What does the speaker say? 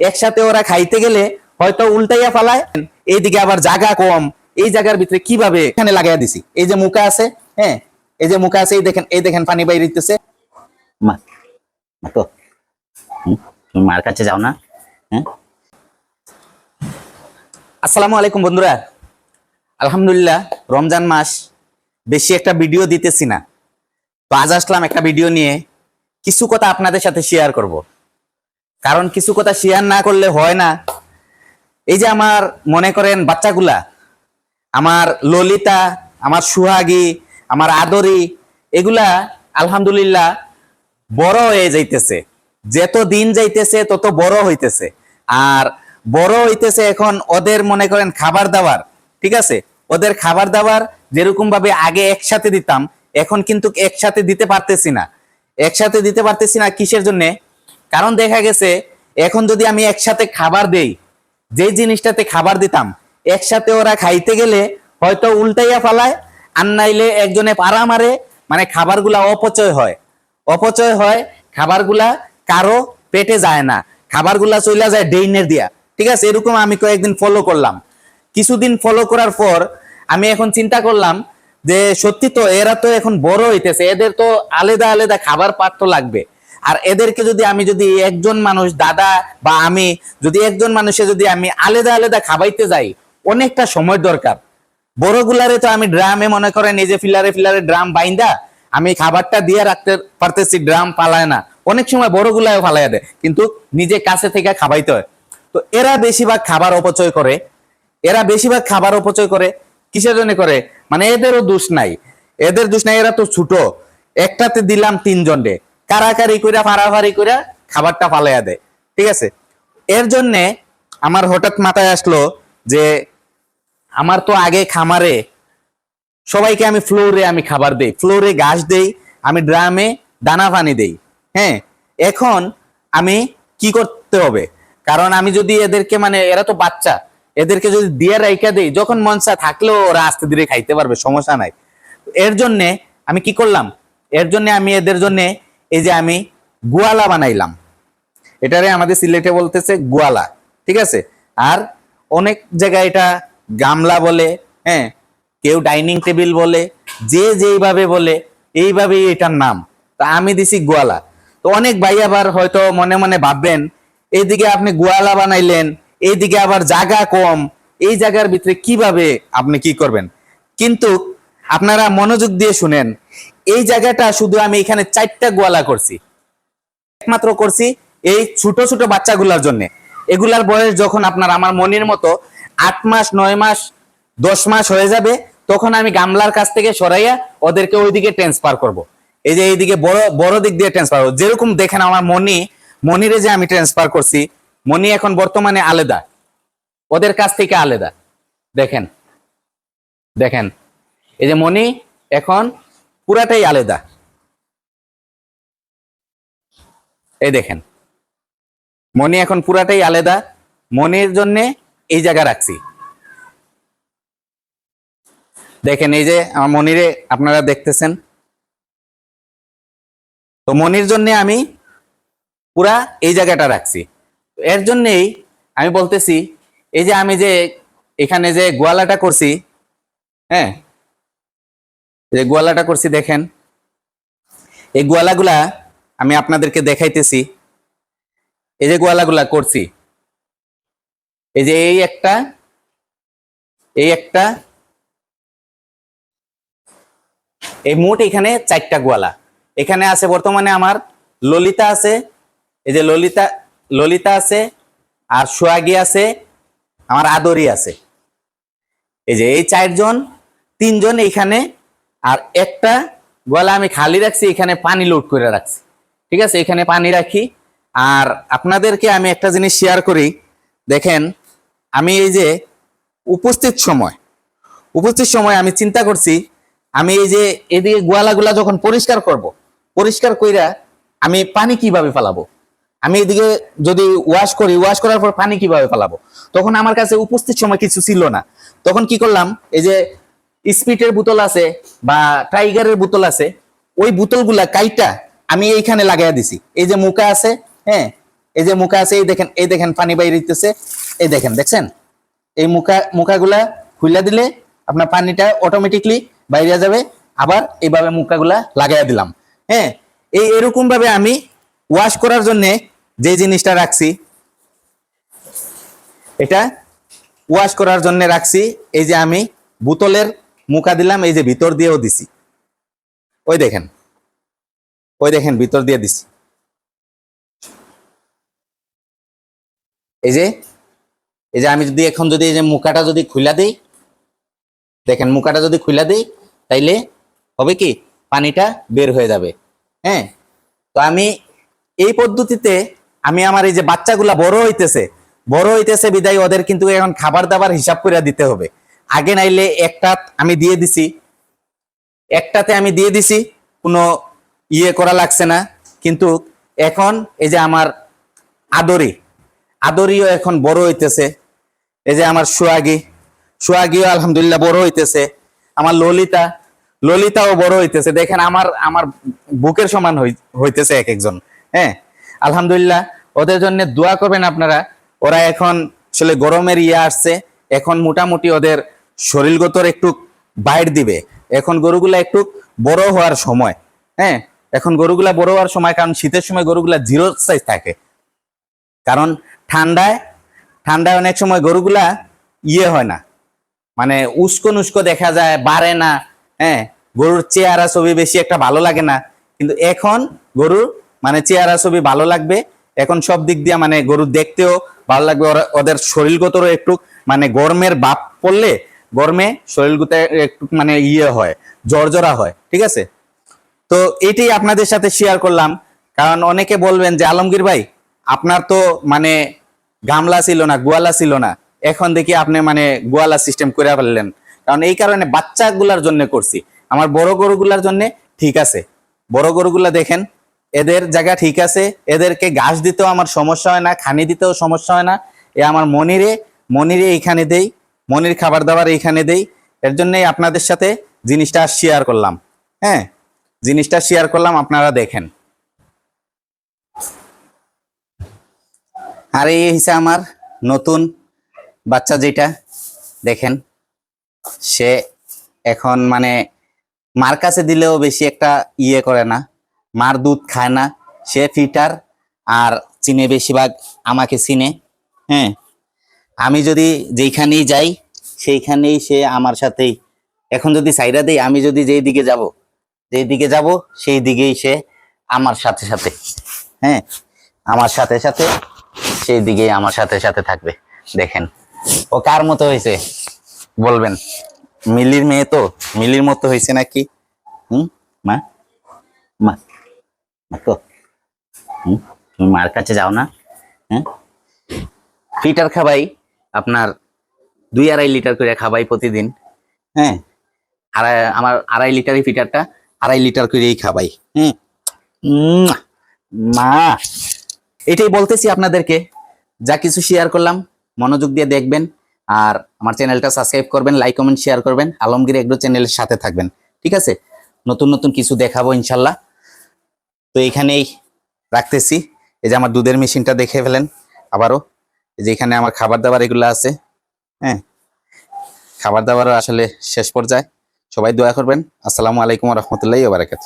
একসাথে ওরা খাইতে গেলে হয়তো উল্টাইয়া ফালায়। এইদিকে আবার জায়গা কম। এই জায়গার ভিতরে কীভাবে এখানে লাগাইয়া দিছি? এই যে মুখা আছে হ্যাঁ? এই যে মুখা আছে এই দেখেন এই দেখেন পানি বাইরে দিতেছে মা মা তো তুমি মার কাছে যাও না হ্যাঁ? আসসালামু আলাইকুম বন্ধুরা। আলহামদুলিল্লাহ রমজান মাস বেশি একটা ভিডিও দিতেছি না। তো আজ আসলাম একটা ভিডিও নিয়ে। কিছু কথা আপনাদের সাথে শেয়ার করব। কারণ কিছু কথা শেয়ার না করলে হয় না। এই যে আমার মনে করেন বাচ্চাগুলা, আমার ললিতা, আমার সুহাগী, আমার আদরি, এগুলা আলহামদুলিল্লাহ বড় হয়ে যাইতেছে। যত দিন যাইতেছে, তত বড় হইতেছে। আর বড় হইতেছে এখন ওদের মনে করেন খাবার দাবার, ঠিক আছে? ওদের খাবার দাবার যেরকম ভাবে আগে একসাথে দিতাম, এখন কিন্তু একসাথে দিতে পারতেছি না। একসাথে দিতে পারতেছি না কিসের জন্য? কারণ দেখা গেছে, এখন যদি আমি একসাথে খাবার দেই, যে জিনিসটাতে খাবার দিতাম, একসাথে ওরা খাইতে গেলে হয়তো উল্টাইয়া ফালায় আর নাইলে একজনে পাড়া মারে মানে খাবারগুলা অপচয় হয়। অপচয় হয়, খাবারগুলা কারও পেটে যায় না, খাবারগুলা চইলা যায় ডেইনের দিয়া। ঠিক আছে, এরকম আমি কয়েকদিন ফলো করলাম। কিছুদিন ফলো করার পর আমি এখন চিন্তা করলাম যে সত্যি তো এরা তো এখন বড় হইতেছে, এদের তো আলাদা আলাদা খাবার পাত্র লাগবে। আর এদেরকে যদি আমি যদি একজন মানুষ দাদা বা আমি, যদি একজন মানুষে যদি আমি আলাদা আলাদা খাবাইতে যাই, অনেকটা সময় দরকার। বড়গুলারে তো আমি ড্রামে মনে করেন, এই যে ফিলারে ফিলারে ড্রাম বাইন্দা, আমি খাবারটা দিয়ে রাখতে পারতেছি, ড্রাম পালায় না। অনেক সময় বড়গুলায় ফালাইয়া দেয়, কিন্তু নিজে কাছে থেকে খাবাইতে হয়। তো এরা বেশিরভাগ খাবার অপচয় করে, এরা বেশিরভাগ খাবার অপচয় করে, কিসের জন্য করে? মানে এদেরও দোষ নাই। এদের দোষ নাই, এরা তো ছোট। একটাতে দিলাম তিনজন কারাকারি করে ফাড়াফাড়ি করে খাবারটা ফালাইয়া দেয়। ঠিক আছে? এর জন্যে আমার হঠাৎ মাথায় আসলো যে আমার তো আগে খামারে সবাইকে আমি ফ্লোরে আমি খাবার দেই। ফ্লোরে ঘাস দেই, আমি ড্রামে দানা পানি দেই। হ্যাঁ এখন আমি কি করতে হবে? কারণ আমি যদি এদেরকে মানে এরা তো বাচ্চা, এদেরকে যদি দিয়ে রাইকা দেই, যখন মনসা থাকলেও ওরা আস্তে ধীরে খাইতে পারবে, সমস্যা নাই। এর জন্যে আমি কি করলাম? এর জন্য আমি এদের জন্য এই যে আমি গোয়ালা বানাইলাম। এটারে আমাদের সিলেটে বলতেছে গোয়ালা, ঠিক আছে? আর অনেক জায়গায় এটা গামলা বলে হ্যাঁ? কেউ ডাইনিং টেবিল বলে, যে যেইভাবে বলে, এইভাবেই এটার নাম। তা আমি দিছি গোয়ালা। তো অনেক ভাই আবার হয়তো মনে মনে ভাববেন, এইদিকে আপনি গোয়ালা বানাইলেন, এইদিকে আবার জায়গা কম, এই জায়গার ভিতরে কীভাবে আপনি কি করবেন? কিন্তু আপনারা মনোযোগ দিয়ে শুনেন এই জায়গাটা শুধু আমি এখানে চারটা গোয়ালা করছি। একমাত্র করছি এই ছোট ছোট বাচ্চাগুলার জন্য। এগুলার বয়স যখন আপনার আমার মনির মতো আট মাস, নয় মাস, দশ মাস হয়ে যাবে, তখন আমি গামলার কাছ থেকে সরাইয়া ওদেরকে ওইদিকে ট্রান্সফার করব। এই যে এইদিকে বড় বড় দিক দিয়ে ট্রান্সফার করব। যেরকম দেখেন আমার মনি, মনিরে যে আমি ট্রান্সফার করছি, মনি এখন বর্তমানে আলাদা। ওদের কাছ থেকে আলাদা। দেখেন দেখেন। এই যে মনি এখন পুরাটাই আলাদা। এই দেখেন। মনি এখন পুরাটাই আলাদা। মনির জন্য এই জায়গা রাখছি। দেখেন, এই যে আমার মনিরে আপনারা দেখতেছেন। তো মনির জন্য আমি পুরা এই জায়গাটা রাখছি। এর জন্যেই আমি বলতেছি, এই যে আমি যে এখানে যে গোয়ালাটা করছি হ্যাঁ যে গোয়ালাটা করছি দেখেন। এই গোয়ালাগুলা আমি আপনাদেরকে দেখাইতেছি। এই যে গোয়ালাগুলা করছি। এই যে এই একটা এই একটা, এই মোট এখানে চারটা গোয়ালা। এখানে আছে বর্তমানে আমার ললিতা আছে, এই যে ললিতা ললিতা আছে, আর সোয়াগি আছে, আমার আদরি আছে। এই যে এই চারজন, তিনজন এইখানে আর একটা গলা আমি খালি রাখছি, এখানে পানি লোড করে রাখছি। ঠিক আছে? এখানে পানি রাখি। আর আপনাদেরকে আমি একটা জিনিস শেয়ার করি। দেখেন, আমি এই যে উপস্থিত সময় উপস্থিত সময় আমি চিন্তা করছি, আমি এই যে এদিকে গোয়ালাগুলা যখন পরিষ্কার করব, পরিষ্কার কইরা আমি পানি কীভাবে ফেলাবো? আমি এদিকে যদি ওয়াশ করি ওয়াশ করার পর পানি কীভাবে ফেলাবো? তখন আমার কাছে উপস্থিত সময় কিছু ছিল না। তখন কি করলাম, এই যে স্পিটের বোতল আছে বা টাইগারের বোতল আছে, ওই বোতলগুলা কাইটা আমি এইখানে লাগাইয়া দিছি। এই যে মুখা আছে হ্যাঁ এই যে মুখা আছে, এই দেখেন এই দেখেন পানি বাইরে দিতেছে এই দেখেন, দেখছেন? এই মুখা, মুখাগুলা খুলে দিলে আপনার পানিটা অটোমেটিকলি বাইরে যাবে, আবার এইভাবে মুখাগুলা লাগাই দিলাম। হ্যাঁ এই এরকম ভাবে আমি ওয়াশ করার জন্য যে জিনিসটা রাখছি, এটা ওয়াশ করার জন্য রাখছি, এই যে আমি বোতলের মুখা দিলাম, এই যে ভিতর দিয়েও দিছি। ওই দেখেন ওই দেখেন, ভিতর দিয়ে দিছি। এই যে এই যে আমি যদি এখন যদি এই যে মুখাটা যদি খুলা দেই, দেখেন মুখাটা যদি খুলা দেই, তাইলে হবে কি, পানিটা বের হয়ে যাবে। হ্যাঁ? তো আমি এই পদ্ধতিতে আমি আমার এই যে বাচ্চাগুলা বড় হইতেছে বড় হইতেছে বিদায়, ওদের কিন্তু এখন খাবার দাবার হিসাব করে দিতে হবে। আগে নাইলে একটা আমি দিয়ে দিছি। একটাতে আমি দিয়ে দিছি, কোনো ইয়ে করা লাগছে না। কিন্তু এখন এই যে আমার আদরি, আদরিও এখন বড় হইতেছে। এই যে আমার সোয়াগি সোয়াগিও আলহামদুলিল্লাহ বড় হইতেছে। আমার ললিতা, ললিতাও বড় হইতেছে। দেখেন আমার আমার বুকের সমান হই- হইতেছে এক একজন হ্যাঁ? আলহামদুলিল্লাহ, ওদের জন্য দোয়া করবেন আপনারা। ওরা এখন আসলে গরমের ইয়ে আসছে। এখন মোটামুটি ওদের শরীরগতর একটু বাইর দিবে। এখন গরুগুলা একটু বড় হওয়ার সময় হ্যাঁ? এখন গরুগুলা বড় হওয়ার সময়, কারণ শীতের সময় গরুগুলা জিরো সাইজ থাকে। কারণ ঠান্ডায় ঠান্ডায় অনেক সময় গরুগুলা ইয়ে হয় না। মানে উস্কো নুস্কো দেখা যায়, বাড়ে না হ্যাঁ? গরুর চেহারা ছবি বেশি একটা ভালো লাগে না। কিন্তু এখন গরুর মানে চেহারা ছবি ভালো লাগবে। এখন সব দিক দিয়ে মানে গরু দেখতেও ভালো লাগবে। ওরা- ওদের শরীরগতরও একটু মানে গরমের বাপ পড়লে গরমে শরীর গুতে একটু মানে ইয়ে হয় জর্জরা হয়, ঠিক আছে? তো এটাই আপনাদের সাথে শেয়ার করলাম। কারণ অনেকে বলবেন যে, আলমগীর ভাই, আপনার তো মানে গামলা ছিল না, গোয়ালা ছিল না। এখন দেখি আপনি মানে গোয়ালা সিস্টেম করে ফেললেন। কারণ এই কারণে বাচ্চাগুলার জন্য করছি। আমার বড় গরুগুলার জন্য ঠিক আছে। বড় গরুগুলা দেখেন, এদের জায়গা ঠিক আছে। এদেরকে ঘাস দিতেও আমার সমস্যা হয় না, খানি দিতেও সমস্যা হয় না। এ আমার মনিরে মনিরে এইখানে দেই। মনির খাবার দাবার এইখানে দেই। এর জন্যই আপনাদের সাথে জিনিসটা শেয়ার করলাম। হ্যাঁ জিনিসটা শেয়ার করলাম, আপনারা দেখেন। আর এই হিসেবে আমার নতুন বাচ্চা যেটা, দেখেন। সে এখন মানে মার কাছে দিলেও বেশি একটা ইয়ে করে না, মার দুধ খায় না। সে ফিটার আর চিনে বেশিরভাগ আমাকে চিনে। হ্যাঁ আমি যদি যেইখানেই যাই, সেইখানেই সে আমার সাথেই। এখন যদি সাইরা দেই, আমি যদি যেই দিকে যাব, যেই দিকে যাব, সেই দিকেই সে আমার সাথে সাথে। হ্যাঁ আমার সাথে সাথে, সেই দিকেই আমার সাথে সাথে থাকবে। দেখেন, ও কার মতো হয়েছে? বলবেন। মিলির মেয়ে তো? মিলির মতো হয়েছে নাকি? হুম? মা? মা? মা তো? হুম? তুমি মার কাছে যাও না। হ্যাঁ? ফিটার খাবাই। আপনার দুই আড়াই লিটার করে খাবাই প্রতিদিন। হ্যাঁ। আড়াই আমার আড়াই লিটারই ফিটারটা আড়াই লিটার করেই খাবাই। হুম। মা। এটাই বলতেছি আপনাদেরকে। যা কিছু শেয়ার করলাম মনোযোগ দিয়ে দেখবেন। আর আমার চ্যানেলটা সাবস্ক্রাইব করবেন লাইক কমেন্ট শেয়ার করবেন। আলমগীর এগ্রো চ্যানেলের সাথে থাকবেন। ঠিক আছে? নতুন নতুন কিছু দেখাবো ইনশাল্লাহ। তো এইখানেই রাখতেছি। এই যে আমার দুধের মেশিনটা দেখে ফেলেন। আবারও এই যে এখানে আমার খাবার দাবার এগুলো আছে হ্যাঁ? খাবার দাবারও আসলে শেষ পর্যায়ে। সবাই দোয়া করবেন। আসসালামু আলাইকুম রহমতুল্লাহ বারাকাত